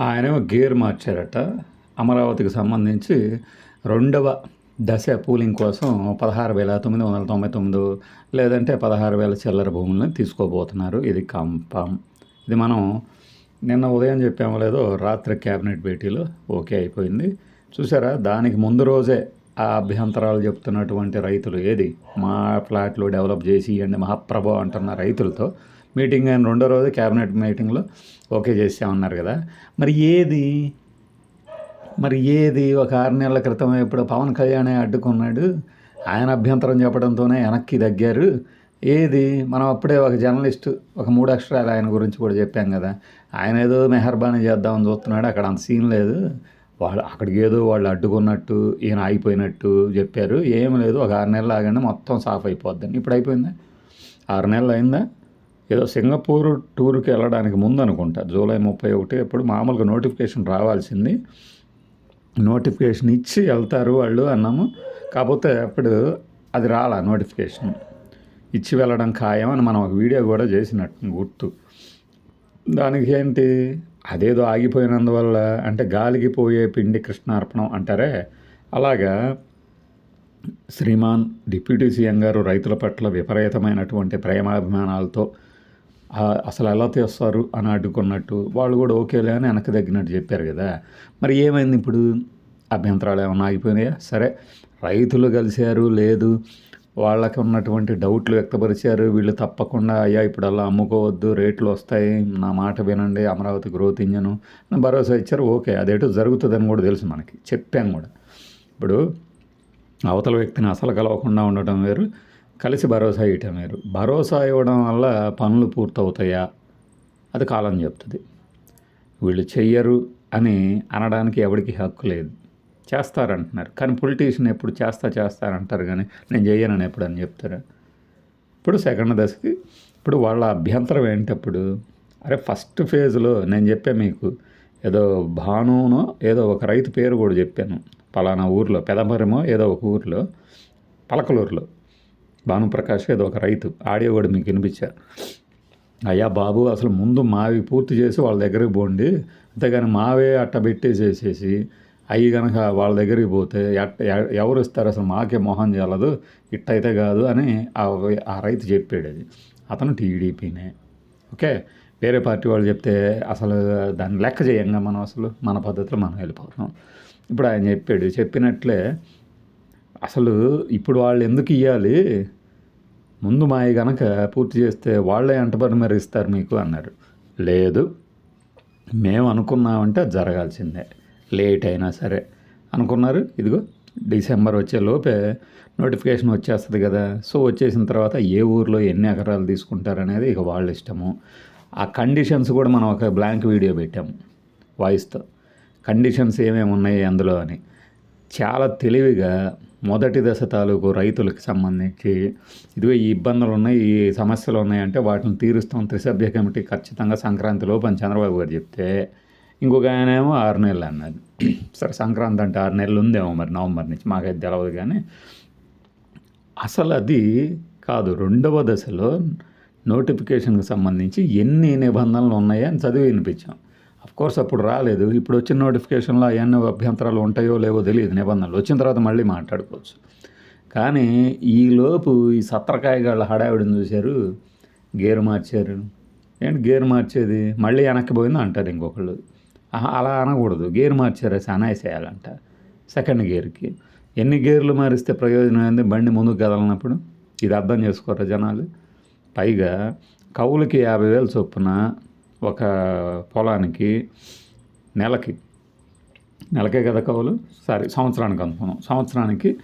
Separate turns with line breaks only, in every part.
ఆయనేమో గేర్ మార్చారట. అమరావతికి సంబంధించి రెండవ దశ పూలింగ్ కోసం పదహారు వేల తొమ్మిది వందల తొంభై తొమ్మిది లేదంటే పదహారు వేల చిల్లర భూములను తీసుకోబోతున్నారు. ఇది కంఫామ్ ఇది మనం నిన్న ఉదయం చెప్పామో లేదో రాత్రి క్యాబినెట్ భేటీలో ఓకే అయిపోయింది. చూసారా? దానికి ముందు రోజే ఆ అభ్యంతరాలు చెప్తున్నటువంటి రైతులు ఏది? మా ఫ్లాట్లు డెవలప్ చేసి ఇవ్వండి మహాప్రభు అంటున్న రైతులతో మీటింగ్ అని రెండో రోజు క్యాబినెట్ మీటింగ్లో ఓకే చేసామన్నారు కదా. మరి ఏది? మరి ఏది? ఒక ఆరు నెలల క్రితం ఇప్పుడు పవన్ కళ్యాణే అడ్డుకున్నాడు. ఆయన అభ్యంతరం చెప్పడంతోనే వెనక్కి తగ్గారు. ఏది? మనం అప్పుడే ఒక జర్నలిస్ట్ ఒక మూడు అక్షరాలు ఆయన గురించి కూడా చెప్పాం కదా. ఆయన ఏదో మెహర్బానీ చేద్దామని చూస్తున్నాడు. అక్కడ అంత సీన్ లేదు. వాళ్ళు అక్కడికి ఏదో వాళ్ళు అడ్డుకున్నట్టు ఈయన అయిపోయినట్టు చెప్పారు. ఏం లేదు. ఒక ఆరు నెలలు ఆగండి. మొత్తం సాఫ్ అయిపోద్దని. ఇప్పుడు అయిపోయిందా? ఆరు నెలలు అయిందా? ఏదో సింగపూర్ టూర్కి వెళ్ళడానికి ముందు అనుకుంటా. జూలై ముప్పై ఒకటి ఎప్పుడు మామూలుగా నోటిఫికేషన్ రావాల్సింది. నోటిఫికేషన్ ఇచ్చి వెళ్తారు వాళ్ళు అన్నాము. కాకపోతే అప్పుడు అది రాలా నోటిఫికేషన్. ఇచ్చి వెళ్ళడం ఖాయం అని మనం ఒక వీడియో కూడా చేసినట్టు గుర్తు. దానికి ఏంటి? అదేదో ఆగిపోయినందువల్ల అంటే గాలికి పోయే పిండి కృష్ణార్పణం అంటారే? అలాగా శ్రీమాన్ డిప్యూటీ సీఎం గారు రైతుల పట్ల విపరీతమైనటువంటి ప్రేమాభిమానాలతో అసలు ఎలా తీస్తారు అని అడ్డుకున్నట్టు వాళ్ళు కూడా ఓకేలే అని వెనక్కి తగ్గినట్టు చెప్పారు కదా. మరి ఏమైంది ఇప్పుడు? అభ్యంతరాలు ఏమైనా ఆగిపోయినాయా? సరే రైతులు కలిశారు లేదు. వాళ్ళకి ఉన్నటువంటి డౌట్లు వ్యక్తపరిచారు. వీళ్ళు తప్పకుండా అయ్యా ఇప్పుడు అలా అమ్ముకోవద్దు రేట్లు వస్తాయి నా మాట వినండి అమరావతి గ్రోత్ ఇంజను అని భరోసా ఇచ్చారు. ఓకే అదేటో జరుగుతుందని కూడా తెలుసు మనకి. చెప్పాను కూడా. ఇప్పుడు అవతల వ్యక్తిని అసలు కలవకుండా ఉండటం వేరు. కలిసి భరోసా ఇవ్వటం వేరు భరోసా ఇవ్వడం వల్ల పనులు పూర్తవుతాయా? అది కాలం చెప్తుంది. వీళ్ళు చెయ్యరు అని అనడానికి ఎవరికి హక్కు లేదు. చేస్తారంటున్నారు. కానీ పొలిటీషియన్ ఎప్పుడు చేస్తా చేస్తారంటారు కానీ నేను చెయ్యనని ఎప్పుడు అని చెప్తారు? ఇప్పుడు సెకండ్ దశకి ఇప్పుడు వాళ్ళ అభ్యంతరం ఏంటప్పుడు? అరే ఫస్ట్ ఫేజ్లో నేను చెప్పా మీకు ఏదో భానునో ఏదో ఒక రైతు పేరు కూడా చెప్పాను. పలానా ఊర్లో పెదమరమో ఏదో ఒక ఊర్లో పలకలూరులో. భానుప్రకాష్ ఏదో ఒక రైతు ఆడియో కూడా మీకు వినిపించా. అయ్యా బాబు అసలు ముందు మావి పూర్తి చేసి వాళ్ళ దగ్గరికి పోండి. అంతేగాని మావే అట్ట పెట్టేసేసేసి అవి కనుక వాళ్ళ దగ్గరికి పోతే ఎట్ట ఎవరు ఇస్తారు? అసలు మాకే మొహం చేయలేదు ఇట్టయితే కాదు అని ఆ ఆ రైతు చెప్పాడు అది. అతను టీడీపీనే. ఓకే? వేరే పార్టీ వాళ్ళు చెప్తే అసలు దాన్ని లెక్క చేయంగా మనం అసలు? మన పద్ధతిలో మనం వెళ్ళిపోతాం ఇప్పుడు ఆయన చెప్పాడు చెప్పినట్లే అసలు ఇప్పుడు వాళ్ళు ఎందుకు ఇవ్వాలి ముందు మాయ గనక పూర్తి చేస్తే వాళ్ళే ఎంటబడి మరి ఇస్తారు మీకు అన్నారు లేదు మేము అనుకున్నామంటే అది జరగాల్సిందే. లేట్ అయినా సరే. అనుకున్నారు? ఇదిగో డిసెంబర్ వచ్చే లోపే నోటిఫికేషన్ వచ్చేస్తుంది కదా. సో వచ్చేసిన తర్వాత ఏ ఊర్లో ఎన్ని ఎకరాలు తీసుకుంటారనేది ఇక వాళ్ళ ఇష్టము. ఆ కండిషన్స్ కూడా మనం ఒక బ్లాంక్ వీడియో పెట్టాము వాయిస్తో. కండిషన్స్ ఏమేమి ఉన్నాయి అందులో అని. చాలా తెలివిగా మొదటి దశ తాలూకు రైతులకు సంబంధించి ఇదిగో ఈ ఇబ్బందులు ఉన్నాయి ఈ సమస్యలు ఉన్నాయంటే వాటిని తీరుస్తాం. త్రిసభ్య కమిటీ ఖచ్చితంగా సంక్రాంతి లోపని చంద్రబాబు గారు చెప్తే ఇంకొక ఆయన ఏమో ఆరు నెలలు అన్నది సరే సంక్రాంతి అంటే ఆరు నెలలు ఉందేమో మరి నవంబర్ నుంచి మాకైతే తెలియదు కానీ అసలు అది కాదు రెండవ దశలో నోటిఫికేషన్కి సంబంధించి ఎన్ని నిబంధనలు ఉన్నాయని చదివి వినిపించాం. కోర్స్ అప్పుడు రాలేదు. ఇప్పుడు వచ్చిన నోటిఫికేషన్లో అవన్నీ అభ్యంతరాలు ఉంటాయో లేవో తెలియదు నిబంధనలు. వచ్చిన తర్వాత మళ్ళీ మాట్లాడుకోవచ్చు. కానీ ఈలోపు ఈ సత్రకాయగాళ్ళ హడావిడిని చూశారు. గేరు మార్చారు. ఏంటి గేరు మార్చేది? మళ్ళీ వెనక్కి పోయింది అంటారు ఇంకొకళ్ళు. ఆహా, అలా అనకూడదు. గేర్ మార్చారేసి అనాయసేయాలంట సెకండ్ గేర్కి. ఎన్ని గేర్లు మారిస్తే ప్రయోజనం ఏంది? బండి ముందుకు కదలనప్పుడు? ఇది అర్థం చేసుకోరా జనాలు? పైగా కవులకి యాభై వేలు చొప్పున ఒక పొలానికి నెలకి నెలకే కదా కవులు? సారీ సంవత్సరానికి అనుకున్నాం. సంవత్సరానికి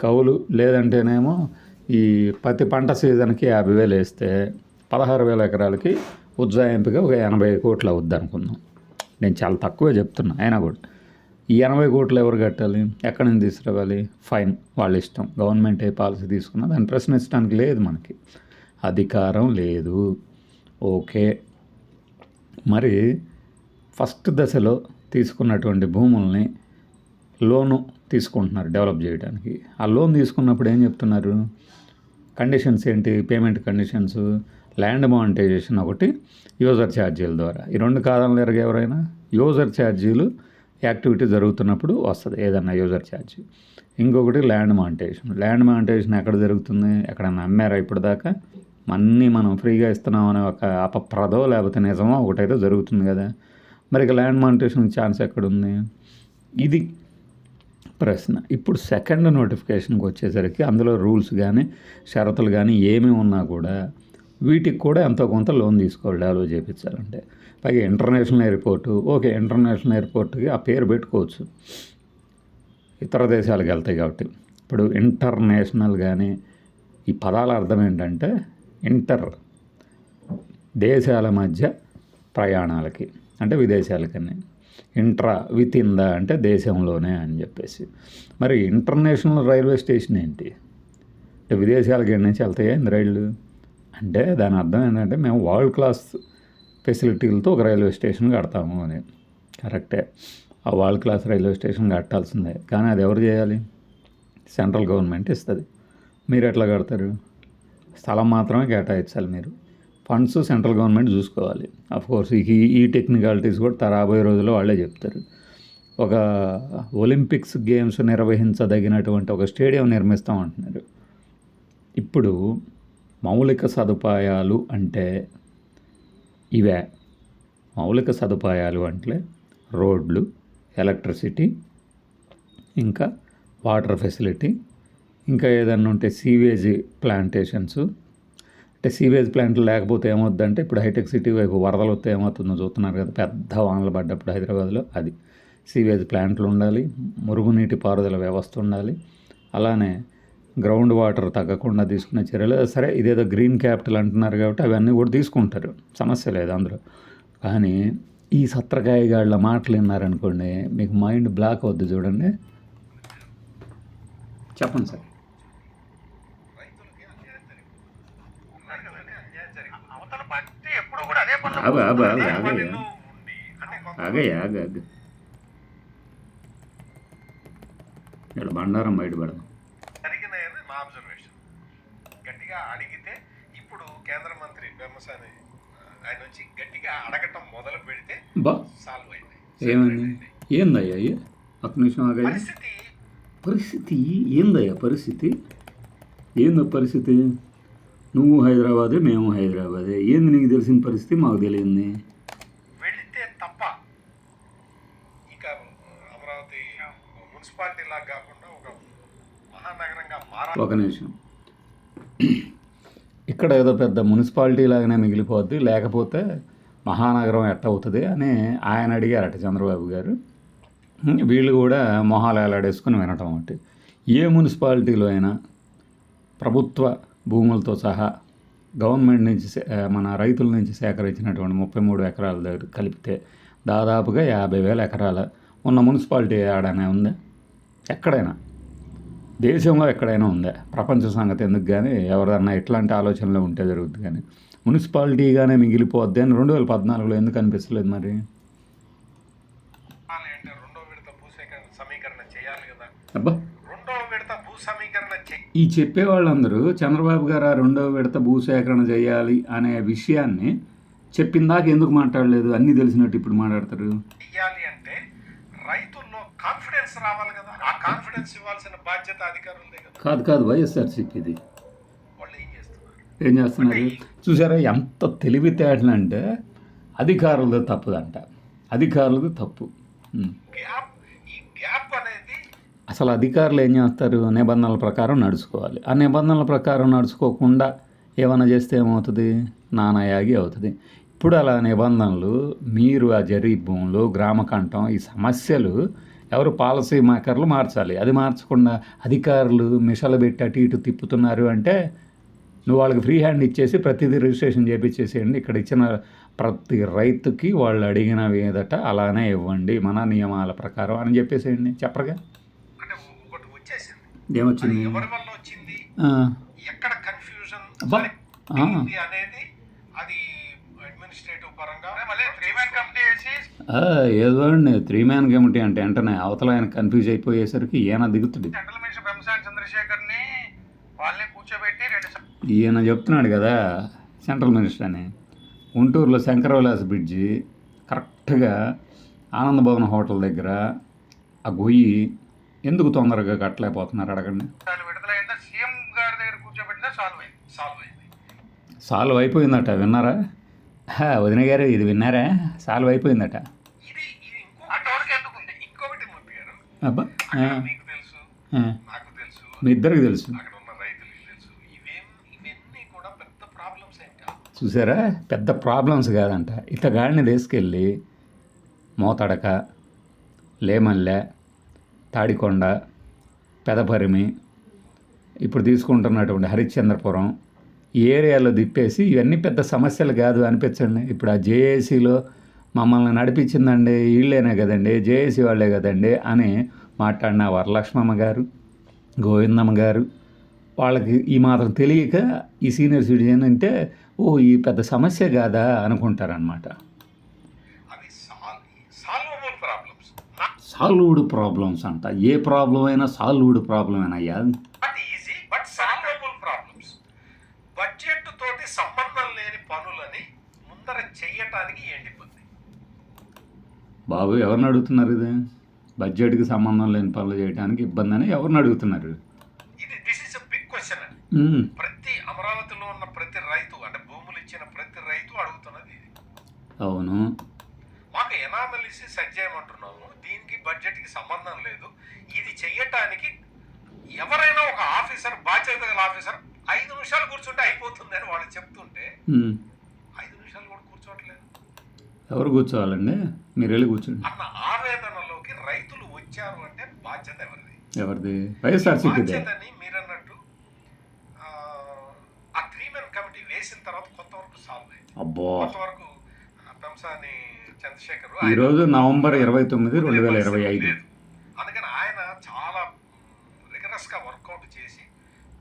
కవులు లేదంటేనేమో ఈ పత్తి పంట సీజన్కి యాభై వేలు వేస్తే పదహారు వేల ఎకరాలకి ఉజ్జాయింపుగా ఒక ఎనభై కోట్లు అవుద్ది అనుకుందాం నేను చాలా తక్కువే చెప్తున్నా అయినా కూడా. ఈ ఎనభై కోట్లు ఎవరు కట్టాలి? ఎక్కడి నుంచి తీసుకురావాలి? ఫైన్ వాళ్ళ ఇష్టం. గవర్నమెంట్ ఏ పాలసీ తీసుకున్నా దాన్ని ప్రశ్నించడానికి లేదు మనకి. అధికారం లేదు. ఓకే మరి ఫస్ట్ దశలో తీసుకున్నటువంటి భూముల్ని లోను తీసుకుంటున్నారు డెవలప్ చేయడానికి. ఆ లోన్ తీసుకున్నప్పుడు ఏం చెప్తున్నారు? కండిషన్స్ ఏంటి? పేమెంట్ కండిషన్స్ ల్యాండ్ మానిటైజేషన్ ఒకటి యూజర్ ఛార్జీల ద్వారా. ఈ రెండు కాలంలో ఎరగ ఎవరైనా? యూజర్ ఛార్జీలు యాక్టివిటీ జరుగుతున్నప్పుడు వస్తుంది ఏదన్నా యూజర్ ఛార్జ్. ఇంకొకటి ల్యాండ్ మానిటైజేషన్. ల్యాండ్ మానిటైజేషన్ ఎక్కడ జరుగుతుంది? ఎక్కడన్నా అమ్మారా ఇప్పటిదాకా? అన్నీ మనం ఫ్రీగా ఇస్తున్నాం అనే ఒక అపప్రదో లేకపోతే నిజమో ఒకటైతే జరుగుతుంది కదా. మరి ఇక ల్యాండ్ మానిటేషన్ ఛాన్స్ ఎక్కడుంది? ఇది ప్రశ్న. ఇప్పుడు సెకండ్ నోటిఫికేషన్కి వచ్చేసరికి అందులో రూల్స్ కానీ షరతులు కానీ ఏమి ఉన్నా కూడా వీటికి కూడా ఎంతో కొంత లోన్ తీసుకోవాలి డెవలప్ చేయించాలంటే పైగా ఇంటర్నేషనల్ ఎయిర్పోర్టు ఓకే ఇంటర్నేషనల్ ఎయిర్పోర్ట్కి ఆ పేరు పెట్టుకోవచ్చు. ఇతర దేశాలకు వెళ్తాయి కాబట్టి. ఇప్పుడు ఇంటర్నేషనల్ కానీ ఈ పదాల అర్థం ఏంటంటే ఇంటర్ దేశాల మధ్య ప్రయాణాలకి అంటే విదేశాలకని. ఇంట్రా విత్ ఇన్ ద అంటే దేశంలోనే అని చెప్పేసి. మరి ఇంటర్నేషనల్ రైల్వే స్టేషన్ ఏంటి? అంటే విదేశాలకి ఎక్కడి నుంచి వెళ్తాయా ఇంత రైళ్ళు అంటే దాని అర్థం ఏంటంటే మేము వరల్డ్ క్లాస్ ఫెసిలిటీలతో ఒక రైల్వే స్టేషన్ కడతాము అని. కరెక్టే. ఆ వరల్డ్ క్లాస్ రైల్వే స్టేషన్ కట్టాల్సిందే. కానీ అది ఎవరు చేయాలి? సెంట్రల్ గవర్నమెంట్ ఇస్తుంది. మీరు ఎట్లా కడతారు? స్థలం మాత్రమే కేటాయించాలి మీరు. ఫండ్స్ సెంట్రల్ గవర్నమెంట్ చూసుకోవాలి. కోర్స్ ఈ ఈ టెక్నికాలిటీస్ కూడా రాబోయే రోజుల్లో వాళ్ళే చెప్తారు. ఒక ఒలింపిక్స్ గేమ్స్ నిర్వహించదగినటువంటి ఒక స్టేడియం నిర్మిస్తామంటున్నారు. ఇప్పుడు మౌలిక సదుపాయాలు అంటే ఇవే. మౌలిక సదుపాయాలు అంటే రోడ్లు ఎలక్ట్రిసిటీ ఇంకా వాటర్ ఫెసిలిటీ ఇంకా ఏదన్నా ఉంటే సీవేజ్ ప్లాంటేషన్స్ అంటే సీవేజ్ ప్లాంట్లు లేకపోతే ఏమవుద్దంటే ఇప్పుడు హైటెక్ సిటీ వైపు వరదలు వస్తే ఏమవుతుందో చూస్తున్నారు కదా పెద్ద వానలు పడ్డప్పుడు హైదరాబాద్లో అది. సీవేజ్ ప్లాంట్లు ఉండాలి మురుగునీటి పారుదల వ్యవస్థ ఉండాలి. అలానే గ్రౌండ్ వాటర్ తగ్గకుండా తీసుకునే చర్యలు. సరే ఇదేదో గ్రీన్ క్యాపిటల్ అంటున్నారు కాబట్టి అవన్నీ కూడా తీసుకుంటారు. సమస్య లేదు అందులో. కానీ ఈ సత్రకాయగాళ్ళ మాటలు విన్నారనుకోండి మీకు మైండ్ బ్లాక్ అవుద్ది చూడండి. చెప్పండి సార్
రైతులకి అన్యాయం జరిగింది. అవతల పార్టీ ఎప్పుడు కూడా అదే పనులు
ఆగు, ఆగు, ఆగు,
అదే
ఆగు.
పనులు ఉండి, అంటే కొంత
ఆగయ్య ఆగ ఆగ. ఇక్కడ బండారం బయటపడదాం
జరిగినాయని అబ్జర్వేషన్ గట్టిగా అడిగితే ఇప్పుడు కేంద్ర మంత్రి బెమ్మసాని ఆయన వచ్చి గట్టిగా అడగటం మొదలు పెడితే
బా.
సాల్వ్ అయింది.
ఏమైంది? ఏందయ్యా ఒక్క నిమిషం ఆగయ్యా
పరిస్థితి
పరిస్థితి ఏందయ్యా పరిస్థితి? ఏందో పరిస్థితి? నువ్వు హైదరాబాదే మేము హైదరాబాదే. ఏంది నీకు తెలిసిన పరిస్థితి? మాకు తెలియంది.
వెళితే తప్ప ఇక అమరావతి మున్సిపాలిటీ లాగా కాకుండా ఒక మహానగరంగా
ఒక నిమిషం. ఇక్కడ ఏదో పెద్ద మున్సిపాలిటీ లాగానే మిగిలిపోద్ది. లేకపోతే మహానగరం ఎట్ట అవుతుంది అని ఆయన అడిగారట చంద్రబాబు గారు. వీళ్ళు కూడా మొహాలు ఏలాడేసుకుని వినటం ఒకటి. ఏ మున్సిపాలిటీలో అయినా ప్రభుత్వ భూములతో సహా గవర్నమెంట్ నుంచి మన రైతుల నుంచి సేకరించినటువంటి ముప్పై మూడు ఎకరాల దగ్గర కలిపితే దాదాపుగా యాభై వేల ఎకరాల ఉన్న మున్సిపాలిటీ ఆడనే ఉందా? ఎక్కడైనా. దేశంలో ఎక్కడైనా ఉందా? ప్రపంచ సంగతి ఎందుకు కానీ ఎవరన్నా ఇట్లాంటి ఆలోచనలు ఉంటే జరుగుతుంది కానీ మున్సిపాలిటీగానే మిగిలిపోద్ది అని రెండు వేల పద్నాలుగులో ఎందుకు అనిపించలేదు మరి? అబ్బా
రెండో విడత భూ సమీకరణ చెయ్యి
ఈ చెప్పే వాళ్ళందరూ చంద్రబాబు గారు ఆ రెండో విడత భూసేకరణ చేయాలి అనే విషయాన్ని చెప్పిందాక ఎందుకు మాట్లాడలేదు? అన్నీ తెలిసినట్టు ఇప్పుడు మాట్లాడతారు.
అంటే రైతుల్లో కాన్ఫిడెన్స్ రావాలి కదా. ఆ కాన్ఫిడెన్స్ ఇవ్వాల్సిన బాధ్యత అధికారులదే కదా.
కాదు కాదు వైఎస్ఆర్సీపీది
వాళ్ళు ఏం చేస్తున్నారు?
చూసారా ఎంత తెలివితేటలు అంటే అధికారులది తప్పుదంట. అధికారులది తప్పు.
గ్యాప్
అసలు అధికారులు ఏం చేస్తారు? నిబంధనల ప్రకారం నడుచుకోవాలి. ఆ నిబంధనల ప్రకారం నడుచుకోకుండా ఏమైనా చేస్తే ఏమవుతుంది? నానాయాగి అవుతుంది. ఇప్పుడు అలా నిబంధనలు మీరు ఆ జరీ భూములు గ్రామకంఠం ఈ సమస్యలు ఎవరు పాలసీ మేకర్లు మార్చాలి. అది మార్చకుండా అధికారులు మిషలు పెట్టి అటు ఇటు తిప్పుతున్నారు అంటే నువ్వు వాళ్ళకి ఫ్రీ హ్యాండ్ ఇచ్చేసి ప్రతిదీ రిజిస్ట్రేషన్ చేపించేసేయండి. ఇక్కడ ఇచ్చిన ప్రతి రైతుకి వాళ్ళు అడిగిన మీదట అలానే ఇవ్వండి మన నియమాల ప్రకారం అని చెప్పేసేయండి. చెప్పరుగా
అంటే ఒకటి వచ్చేసింది అది
ఏమొచ్చింది?
ఎవరి వల్ల వచ్చింది?
ఆ,
ఎక్కడ కన్ఫ్యూజన్. అనేది అది అడ్మినిస్ట్రేటివ్ పరంగా త్రీ మ్యాన్ కమిటీ వేసి
ఏదో అండి త్రీ మ్యాన్ కమిటీ అంటే వెంటనే అవతల ఆయన కన్ఫ్యూజ్ అయిపోయేసరికి ఈయన దిగుతుంది
సెంట్రల్ మినిస్టర్ బెంసాని చంద్రశేఖర్ని వాళ్ళని కూర్చోబెట్టి రెండు స-
ఈయన చెప్తున్నాడు కదా సెంట్రల్ మినిస్టర్ అని. గుంటూరులో శంకరవిలాస్ బ్రిడ్జి కరెక్ట్గా ఆనందభవన్ హోటల్ దగ్గర ఆ గొయ్యి ఎందుకు తొందరగా కట్టలేకపోతున్నారు? అడగండి.
వాళ్ళు విడుదలైందా? సీఎం గారి దగ్గర కూర్చోబెట్టినా సాల్వ్ అయింది.
సాల్వ్ అయింది.
సాల్వ్ అయిపోయిందట. విన్నారా? హా, వదిన గారు ఇది విన్నారా? సాల్వ్ అయిపోయిందట. అబ్బా మీ ఇద్దరికి తెలుసు. చూసారా? పెద్ద ప్రాబ్లమ్స్ కాదంట. ఇతగాడిని తీసుకెళ్ళి మోతడక లేమల్లె తాడికొండ పెదపరిమి ఇప్పుడు తీసుకుంటున్నటువంటి హరిశ్చంద్రపురం ఈ ఏరియాలో తిప్పేసి ఇవన్నీ పెద్ద సమస్యలు కాదు అనిపించండి. ఇప్పుడు ఆ జేఏసీలో మమ్మల్ని నడిపించిందండి వీళ్ళేనే కదండి జేఏసీ వాళ్ళే కదండి అని మాట్లాడిన వరలక్ష్మమ్మ గారు గోవిందమ్మ గారు వాళ్ళకి ఈ మాత్రం తెలియక ఈ సీనియర్ సిటిజన్ అంటే ఓ ఈ పెద్ద సమస్య కాదా అనుకుంటారనమాట
ప్రాబ్లమ్స్.
సాల్వ్డ్ ప్రాబ్లమ్స్ అంట. ఏ ప్రాబ్లం అయినా solved ప్రాబ్లమేనయ్యా
not easy but solvable problems budget తోటి సంబంధం లేని పనులని ముందర చెయ్యటానికి ఏంటి ఇబ్బంది
బాబు ఎవరిని అడుగుతున్నారు ఇది? బడ్జెట్కి సంబంధం లేని పనులు చేయడానికి ఇబ్బంది అని ఎవరిని అడుగుతున్నారు?
ఇది దిస్ ఇస్ బిగ్ క్వశ్చన్ అండి. ప్రతి అమరావతిలో ఉన్న ప్రతి రైతు అంటే భూములు ఇచ్చిన ప్రతి రైతు అడుగుతున్నది ఇది.
అవును
మాకు ఎనామలిసి సెట్ చేయమంటున్నాము దీనికి బడ్జెట్కి సంబంధం లేదు. ఇది చెయ్యటానికి ఎవరైనా ఒక ఆఫీసర్ బాధ్యత గల ఆఫీసర్ ఐదు నిమిషాలు కూర్చుంటే అయిపోతుంది అని వాళ్ళు చెప్తుంటే ఐదు నిమిషాలు కూడా కూర్చోవట్లేదు.
ఎవరు కూర్చోవాలండి? మీరు వెళ్ళి కూర్చోండి.
అన్న ఆవేదనలోకి రైతులు వచ్చారు అంటే బాధ్యత ఎవరిది?
ఎవరిది? వైఎస్ఆర్సీపీదే.
బాధ్యతని మీరన్నట్టు ఆ, ఆ త్రీ మెన్ కమిటీ వేసిన తర్వాత కొంతవరకు సాల్వ్ అయింది.
అబ్బో!
కొంతవరకు పెంసాని
ఈరోజు నవంబర్ ఇరవై తొమ్మిది రెండు వేల ఇరవై ఐదు.
అందుకని ఆయన చాలా రిగరస్గా వర్కౌట్ చేసి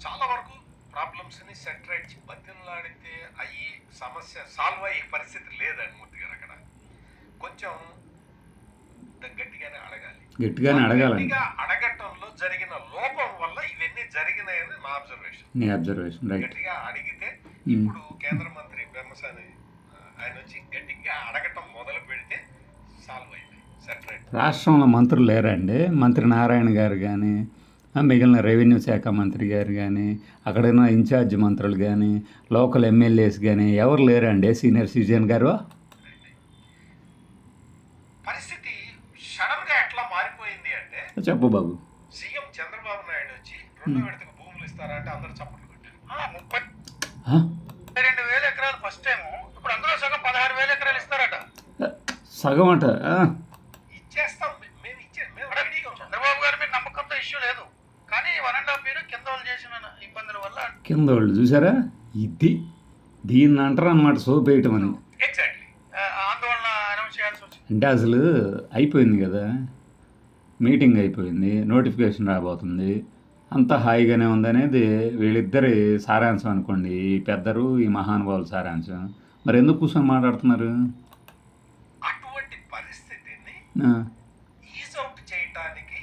చాలా వరకు ప్రాబ్లమ్స్ని సెటరేట్ బతిలాడితే అయ్యి సమస్య సాల్వ్ అయ్యే పరిస్థితి లేదండి మూర్తి గారు అక్కడ. కొంచెం గట్టిగానే అడగాలి.
గట్టిగానే
గట్టిగా అడగటంలో జరిగిన లోపం వల్ల ఇవన్నీ జరిగినాయని నా అబ్జర్వేషన్
నీ అబ్జర్వేషన్
గట్టిగా అడిగితే. ఇప్పుడు కేంద్ర మంత్రి బెమ్మసాని ఆ, ఆయన వచ్చి గట్టిగా అడగటం మొదలు పెడితే సాల్వ్ అయింది.
రాష్ట్రంలో మంత్రులు లేరండి. మంత్రి నారాయణ గారు కానీ మిగిలిన రెవెన్యూ శాఖ మంత్రి గారు కానీ అక్కడున్న ఇన్ఛార్జ్ మంత్రులు కానీ లోకల్ ఎమ్మెల్యేస్ కానీ ఎవరు లేరండి? సీనియర్ సిటిజన్ గారు?
పరిస్థితి ఎట్లా మారిపోయింది అంటే
చెప్పు బాబు.
సీఎం చంద్రబాబు నాయుడు వచ్చి రెండో విడతకు భూములు ఇస్తారంటే అందరు చప్పట్లు కొట్టారు.
ముప్పై? రెండు వేల ఎకరాలు ఫస్ట్ టైం ఇప్పుడు అందులో సగం పదహారు వేల ఎకరాలు ఇస్తారట
సగం అంట. ఆ,
ఇచ్చేస్తాం. మే- మేము ఇచ్చే మేము
అంటే
రెడీగా ఉన్నాం.
చంద్రబాబు గారి మీద నమ్మకంతో ఇష్యూ లేదు. కానీ వన్ అండ్ హాఫ్ ఇయర్ కింద వాళ్ళు చేసిన ఇబ్బందుల వల్ల
కింద వాళ్ళు చూసారా? ఇది దీన్ని అంటారు అనమాట సోప్ వేయటం అని.
ఎగ్జాక్ట్లీ.
ఆ, ఆందోళన అనౌన్స్ చేయాల్సి వచ్చింది.
అంటే అసలు అయిపోయింది కదా. మీటింగ్ అయిపోయింది. నోటిఫికేషన్ రాబోతుంది. అంతా హాయిగానే ఉందనేది వీళ్ళిద్దరి సారాంశం అనుకోండి. ఈ పెద్దరు ఈ మహానుభావుల సారాంశం. మరి ఎందుకు కూర్చొని మాట్లాడుతున్నారు?
ఈజ్ అవుట్ చేయటానికి.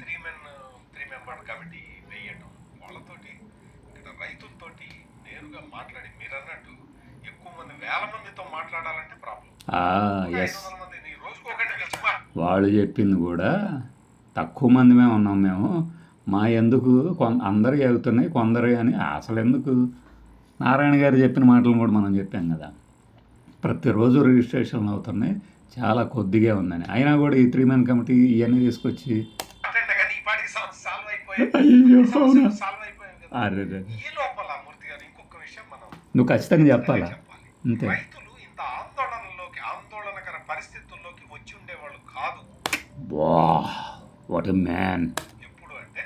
Three men three member committee వేయటం. వాళ్ళతోటి ఇక్కడ రైతులతోటి నేరుగా మాట్లాడి మీరు అన్నట్టు ఎక్కువ మంది వేల మందితో మాట్లాడాలంటే ప్రాబ్లం. మంది
వాళ్ళు చెప్పింది కూడా తక్కువ మందిమే ఉన్నాం మేము. మా ఎందుకు అందరికి అవుతున్నాయి కొందరు అని అసలు ఎందుకు? నారాయణ గారు చెప్పిన మాటలు కూడా మనం చెప్పాం కదా. ప్రతిరోజు రిజిస్ట్రేషన్లు అవుతున్నాయి చాలా కొద్దిగా ఉందని. అయినా కూడా ఈ త్రీ మెన్ కమిటీ ఇవన్నీ తీసుకొచ్చి అరే నువ్వు ఖచ్చితంగా చెప్పాలా? అంతే.
పరిస్థితుల్లోకి వచ్చి ఉండేవాళ్ళు కాదు.
వాట్ ఎ మ్యాన్
ఎప్పుడు అంటే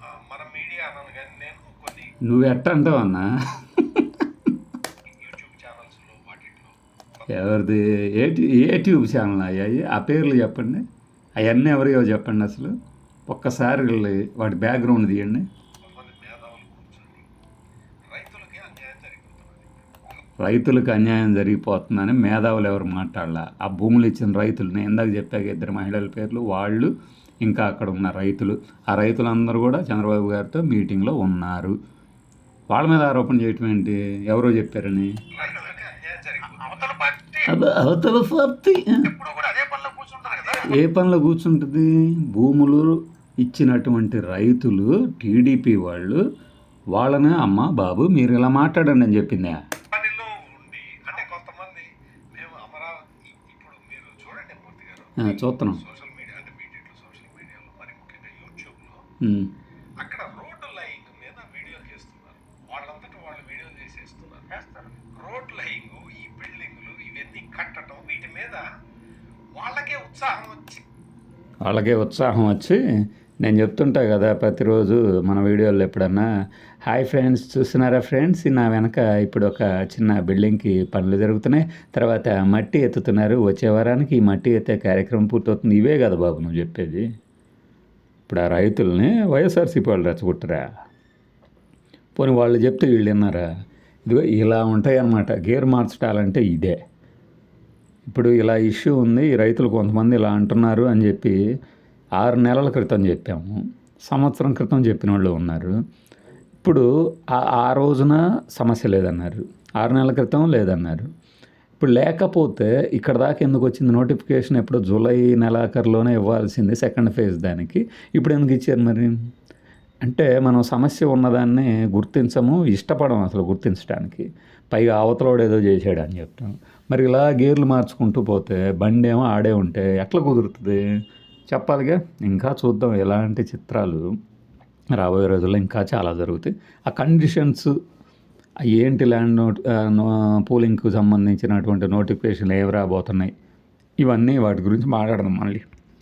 ఆ, మన మీడియా అన్నాను కానీ నేను కొన్ని
నువ్వు ఎట్ట అంటావు అన్నా? ఎవరిది? ఏ ఏట్యూబ్ ఏ ట్యూబ్ ఛానల్ అయ్యాయి ఆ పేర్లు చెప్పండి. అవన్నీ ఎవరియో చెప్పండి అసలు. ఒక్కసారి వెళ్ళి వాటి బ్యాక్గ్రౌండ్ తీయండి.
రైతులకు అన్యాయం
జరిగిపోతుందని మేధావులు ఎవరు మాట్లాడాల? ఆ భూములు ఇచ్చిన రైతులు. నేను ఇందాక చెప్పాక ఇద్దరు మహిళల పేర్లు. వాళ్ళు ఇంకా అక్కడ ఉన్న రైతులు. ఆ రైతులందరూ కూడా చంద్రబాబు గారితో మీటింగ్లో ఉన్నారు. వాళ్ళ మీద ఆరోపణ చేయటం ఏంటి? ఎవరో చెప్పారని
రైతులకి అన్యాయం జరిగిపోతుంది
అవతల పార్టీ
అదే అవతల పార్టీ
ఎప్పుడు కూడా అదే పనిలో కూర్చుంటారు కదా.
ఏ పనిలో కూర్చుంటుంది? భూములు ఇచ్చినటువంటి రైతులు టీడీపీ వాళ్ళు వాళ్ళనే అమ్మ బాబు మీరు ఇలా మాట్లాడండి అని చెప్పిందే? చూస్తున్నాం
సోషల్ మీడియా అంటే మీడియాలో సోషల్ మీడియాలో మరి ముఖ్యంగా యూట్యూబ్లో
ఉమ్.
అక్కడ రోడ్డు లైన్ మీద వీడియో చేస్తున్నారు వాళ్ళంతటా వాళ్ళు వీడియో చేసేస్తున్నారు
చేస్తారు
రోడ్ లైన్ ఈ బిల్డింగ్లు ఇవన్నీ కట్టడం వీటి మీద వాళ్ళకే ఉత్సాహం వచ్చి
వాళ్ళకే ఉత్సాహం వచ్చి నేను చెప్తుంటా కదా ప్రతిరోజు మన వీడియోలో ఎప్పుడన్నా హాయ్ ఫ్రెండ్స్ చూస్తున్నారా ఫ్రెండ్స్? నా వెనక ఇప్పుడు ఒక చిన్న బిల్డింగ్కి పనులు జరుగుతున్నాయి. తర్వాత మట్టి ఎత్తుతున్నారు. వచ్చే వారానికి ఈ మట్టి ఎత్తే కార్యక్రమం పూర్తవుతుంది. ఇవే కదా బాబు నువ్వు చెప్పేది. ఇప్పుడు ఆ రైతుల్ని వైఎస్ఆర్సీపీ వాళ్ళు రెచ్చగొట్టరా? పోనీ వాళ్ళు చెప్తే వీళ్ళు విన్నారా? ఇదిగో ఇలా ఉంటాయి అన్నమాట గేర్ మార్చడాలంటే ఇదే. ఇప్పుడు ఇలా ఇష్యూ ఉంది రైతులు కొంతమంది ఇలా అంటున్నారు అని చెప్పి ఆరు నెలల క్రితం చెప్పాము సంవత్సరం క్రితం చెప్పిన వాళ్ళు ఉన్నారు. ఇప్పుడు ఆ ఆ రోజున సమస్య లేదన్నారు ఆరు నెలల క్రితం లేదన్నారు. ఇప్పుడు లేకపోతే ఇక్కడ దాకా ఎందుకు వచ్చింది? నోటిఫికేషన్ ఎప్పుడు జూలై నెలాఖరులోనే ఇవ్వాల్సింది సెకండ్ ఫేజ్ దానికి. ఇప్పుడు ఎందుకు ఇచ్చారు మరి? అంటే మనం సమస్య ఉన్నదాన్ని గుర్తించము ఇష్టపడం అసలు గుర్తించడానికి. పైగా అవతలోడు ఏదో చేశాడు అని చెప్తాం మరి ఇలా గేర్లు మార్చుకుంటూ పోతే బండి ఏమో ఆడే ఉంటే ఎట్లా కుదురుతుంది? చెప్పాలిగా? ఇంకా చూద్దాం ఎలాంటి చిత్రాలు రాబోయే రోజుల్లో ఇంకా చాలా జరుగుతాయి. ఆ కండిషన్స్ ఏంటి ల్యాండ్ నోట్ పోలింగ్కు సంబంధించినటువంటి నోటిఫికేషన్లు ఏవి రాబోతున్నాయి? ఇవన్నీ వాటి గురించి మాట్లాడదాం మళ్ళీ.